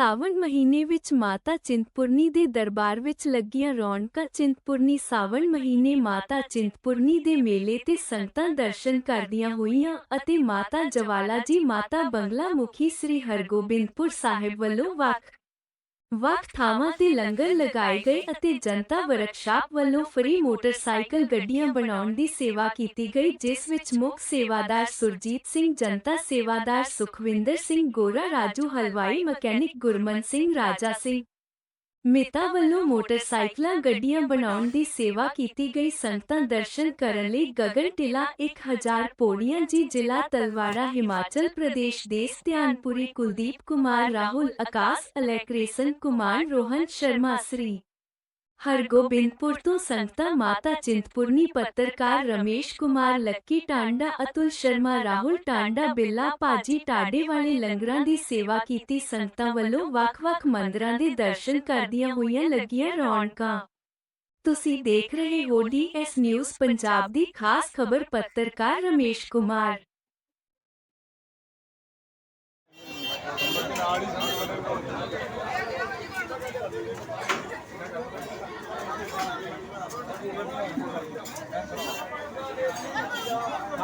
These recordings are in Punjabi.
ਸਾਵਣ ਮਹੀਨੇ ਵਿੱਚ ਮਾਤਾ ਚਿੰਤਪੁਰਨੀ ਦੇ ਦਰਬਾਰ ਵਿੱਚ ਲੱਗੀਆਂ ਰੌਣਕਾਂ। ਚਿੰਤਪੁਰਨੀ ਸਾਵਣ ਮਹੀਨੇ ਮਾਤਾ ਚਿੰਤਪੁਰਨੀ ਦੇ ਮੇਲੇ ਤੇ ਸੰਗਤਾਂ ਦਰਸ਼ਨ ਕਰਦੀਆਂ ਹੋਈਆਂ ਅਤੇ ਮਾਤਾ ਜਵਾਲਾ ਜੀ, ਮਾਤਾ ਬੰਗਲਾ ਮੁਖੀ ਸ੍ਰੀ ਹਰਗੋਬਿੰਦਪੁਰ ਸਾਹਿਬ ਵੱਲੋਂ ਵੱਖ ਵੱਖ ਥਾਵਾਂ ਤੇ ਲੰਗਰ ਲਗਾਏ ਗਏ ਅਤੇ ਜਨਤਾ ਵਰਕਸ਼ਾਪ ਵੱਲੋਂ ਫਰੀ ਮੋਟਰਸਾਈਕਲ ਗੱਡੀਆਂ ਬਣਾਉਣ ਦੀ ਸੇਵਾ ਕੀਤੀ ਗਈ, ਜਿਸ ਵਿੱਚ ਮੁੱਖ ਸੇਵਾਦਾਰ ਸੁਰਜੀਤ ਸਿੰਘ, ਜਨਤਾ ਸੇਵਾਦਾਰ ਸੁਖਵਿੰਦਰ ਸਿੰਘ, ਗੋਰਾ ਰਾਜੂ ਹਲਵਾਈ, ਮਕੈਨਿਕ ਗੁਰਮਨ ਸਿੰਘ, ਰਾਜਾ ਸਿੰਘ ਮਿਤਾ ਵੱਲੋਂ ਮੋਟਰਸਾਈਕਲਾਂ, ਗੱਡੀਆਂ ਬਣਾਉਣ ਦੀ ਸੇਵਾ ਕੀਤੀ ਗਈ। ਸੰਗਤਾਂ ਦਰਸ਼ਨ ਕਰਨ ਲਈ ਗਗਨ ਟਿਲਾ 1000 ਪੌੜੀਆਂ ਜੀ, ਜ਼ਿਲ੍ਹਾ ਤਲਵਾੜਾ, ਹਿਮਾਚਲ ਪ੍ਰਦੇਸ਼ ਦੇ ਧਿਆਨਪੁਰੀ ਕੁਲਦੀਪ ਕੁਮਾਰ, ਰਾਹੁਲ ਆਕਾਸ਼, ਅਲੈਕ੍ਰੇਸਨ ਕੁਮਾਰ, ਰੋਹਨ ਸ਼ਰਮਾ, ਸ੍ਰੀ ਹਰਗੋਬਿੰਦਪੁਰ ਤੋਂ ਸੰਗਤਾਂ ਮਾਤਾ ਚਿੰਤਪੁਰਨੀ ਪੱਤਰਕਾਰ ਰਮੇਸ਼ ਕੁਮਾਰ ਲੱਕੀ ਟਾਂਡਾ ਅਤੁਲ ਸ਼ਰਮਾ ਰਾਹੁਲ ਟਾਂਡਾ ਬਿੱਲਾ ਭਾਜੀ ਟਾਡੇ ਵਾਲੇ ਲੰਗਰਾਂ ਦੀ ਸੇਵਾ ਕੀਤੀ ਸੰਗਤਾਂ ਵੱਲੋਂ ਵੱਖ-ਵੱਖ ਮੰਦਰਾਂ ਦੇ ਦਰਸ਼ਨ ਕਰਦੀਆਂ ਹੋਈਆਂ ਲੱਗੀਆਂ ਰੌਣਕਾਂ ਤੁਸੀਂ ਦੇਖ ਰਹੇ ਹੋ ਡੀਐਸ ਨਿਊਜ਼ ਪੰਜਾਬ ਦੀ ਖਾਸ ਖਬਰ ਪੱਤਰਕਾਰ ਰਮੇਸ਼ ਕੁਮਾਰ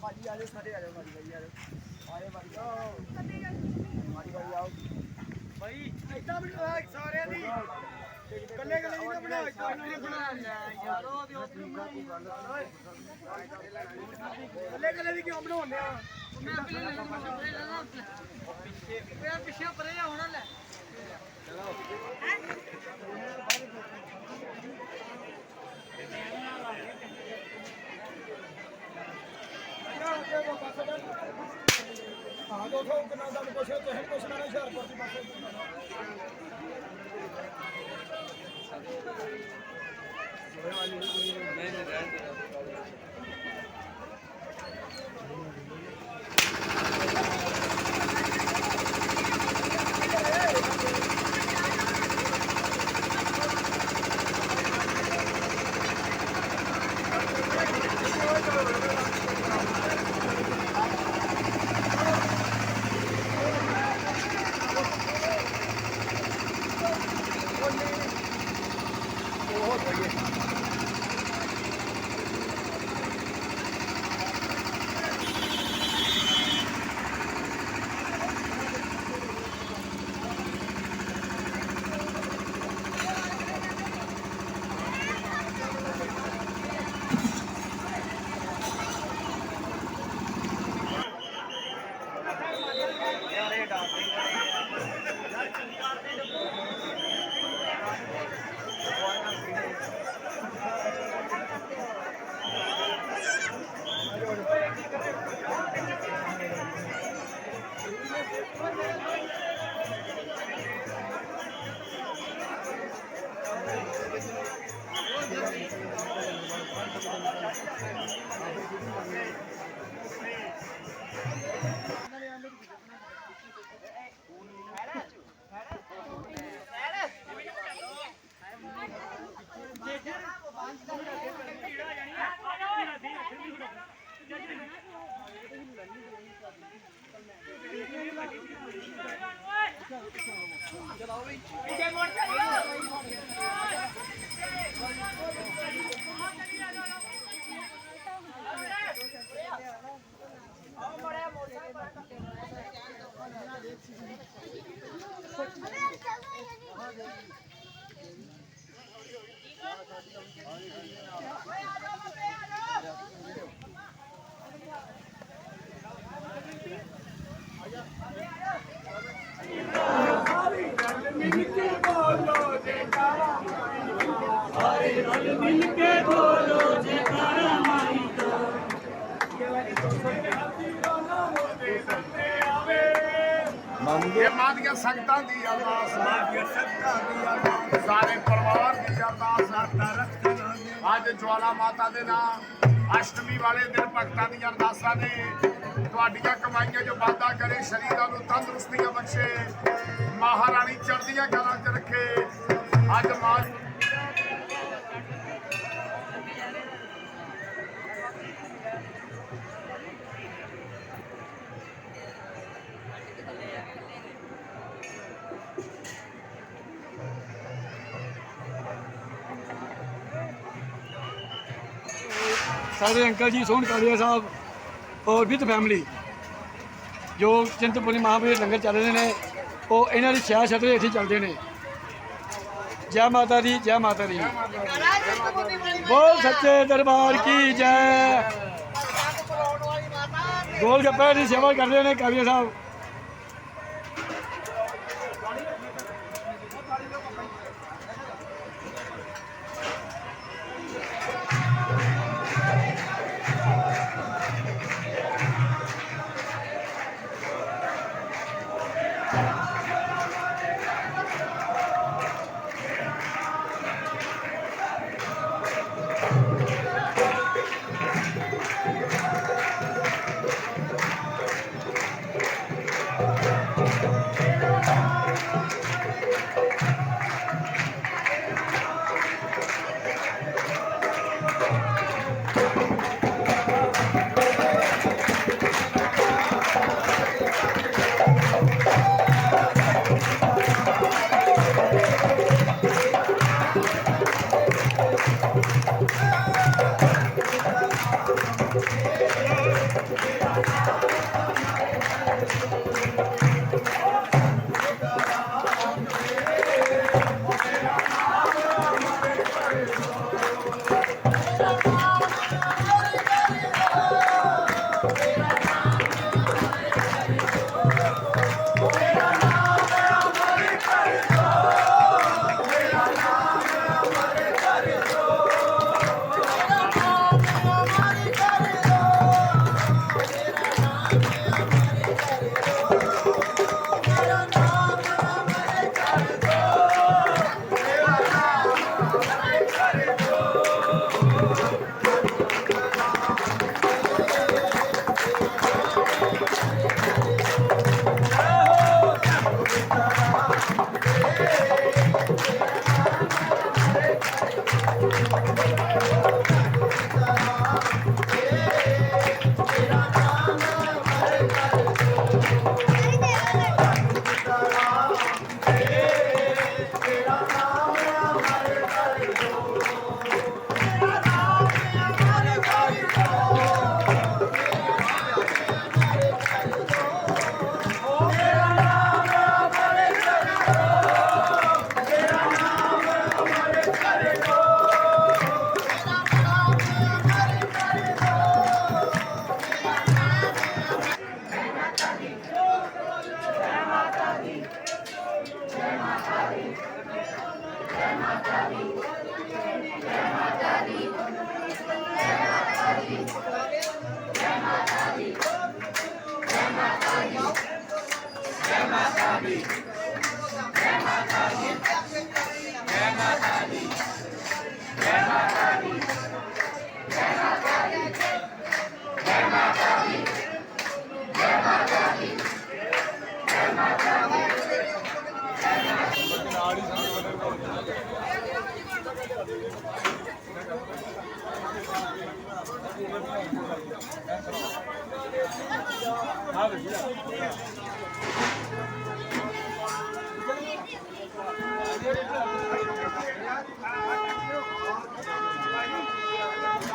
ਭਾਜੀ ਆਜੋ ਸਾਡੇ ਆਜੋ ਭਾਜੀ ਭਾਜੀ ਆਜੋ ਆਏ ਭਾਜੀ ਆਓ ਭਾਜੀ ਭਾਜੀ ਆਓ ਭਾਈ ਇਦਾਂ ਬਣਾਓ ਸਾਰਿਆਂ ਦੀ ਕੱਲੇ ਕੱਲੇ ਨਹੀਂ ਬਣਾਈ ਕੱਲੇ ਕੱਲੇ ਦੀ ਕਿਉਂ ਬਣਾਉਂਦੇ ਆ? ਮੈਂ ਆਪਣੇ ਲੈਣਾ ਪਿੱਛੇ ਪਿੱਛੇ ਪਰੇ ਆਉਣਾ ਲੈ। ਹਾਂ ਦੋ ਥੋ ਕਿੰਨਾ ਦਾ ਕੁਛ ਤੁਸੀਂ ਕੁਛ ਨਾ ਹੁਸ਼ਿਆਰਪੁਰ ਦੀ ਪਾਸੇ Nerede? Nerede? चलाओ भाई पीछे मोड़ चलो Hadi. ਇਹ ਮਾਂ ਸੰਗਤਾਂ ਦੀ ਅਰਦਾਸ, ਮਾਂ ਸੰਗਤਾਂ ਦੀ ਅਰਦਾਸ, ਸਾਰੇ ਪਰਿਵਾਰ ਦੀ ਅਰਦਾਸ ਅੱਜ ਜਵਾਲਾ ਮਾਤਾ ਦੇ ਨਾਮ ਅਸ਼ਟਮੀ ਵਾਲੇ ਦਿਨ ਭਗਤਾਂ ਦੀਆਂ ਅਰਦਾਸਾਂ ਨੇ। ਤੁਹਾਡੀਆਂ ਕਮਾਈਆਂ ਜੋ ਵਾਧਾ ਕਰੇ, ਸ਼ਰੀਰਾਂ ਨੂੰ ਤੰਦਰੁਸਤੀਆਂ ਬਖਸ਼ੇ, ਮਹਾਰਾਣੀ ਚੜ੍ਹਦੀਆਂ ਕਲਾਂ 'ਚ ਰੱਖੇ। ਅੱਜ ਮਾਂ ਸਾਡੇ ਅੰਕਲ ਜੀ, ਸੋਹਣ ਕਾਲੀਆ ਸਾਹਿਬ ਔਰ ਵਿਦ ਫੈਮਿਲੀ, ਜੋ ਚਿੰਤਪੁਰਨੀ ਮਹਾਂਪੁਰੀ ਲੰਗਰ ਚੱਲ ਰਹੇ ਨੇ, ਉਹ ਇਹਨਾਂ ਦੀ ਛਿਆ ਛਤਰੇ ਇੱਥੇ ਚੱਲਦੇ ਨੇ। ਜੈ ਮਾਤਾ ਦੀ, ਜੈ ਮਾਤਾ ਦੀ। ਬੋਲ ਸੱਚੇ ਦਰਬਾਰ ਕੀ ਜੈ। ਗੋਲ ਗੱਪੇ ਦੀ ਸੇਵਾ ਕਰਦੇ ਨੇ ਕਾਲੀਆ ਸਾਹਿਬ। Thank you. Hadi.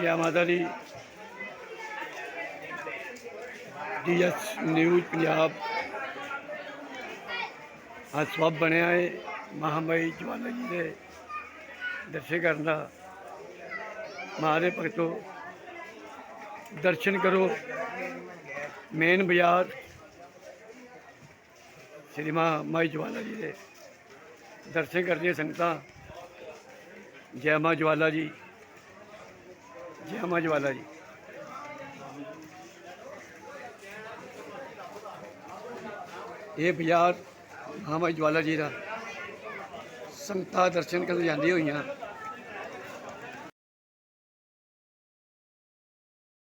ਜੈ ਮਾਤਾ ਦੀ ਡੀਐਸ ਨਿਊਜ਼ ਪੰਜਾਬ। ਅੱਜ ਸਭ ਬਣਿਆ ਹੈ ਮਹਾਮਾਈ ਜਵਾਲਾ ਜੀ ਦੇ ਦਰਸ਼ਨ ਕਰਨ ਦਾ। ਮਾਂ ਦੇ ਭਗਤੋ, ਦਰਸ਼ਨ ਕਰੋ। ਮੇਨ ਬਾਜ਼ਾਰ। ਸ੍ਰੀ ਮਾਂ ਮਾਈ ਜਵਾਲਾ ਜੀ ਦੇ। ਦਰਸ਼ਨ ਕਰਦੀਆਂ ਸੰਗਤਾਂ। ਜੈ ਮਾਂ ਜਵਾਲਾ ਜੀ। ਜੈ ਮਾਂ ਜਵਾਲਾ ਜੀ। ਇਹ ਬਾਜ਼ਾਰ ਮਾਂ ਜਵਾਲਾ ਜੀ ਦਾ ਸੰਗਤਾਂ ਦਰਸ਼ਨ ਕਰਨ ਜਾਂਦੀਆਂ ਹੋਈਆਂ।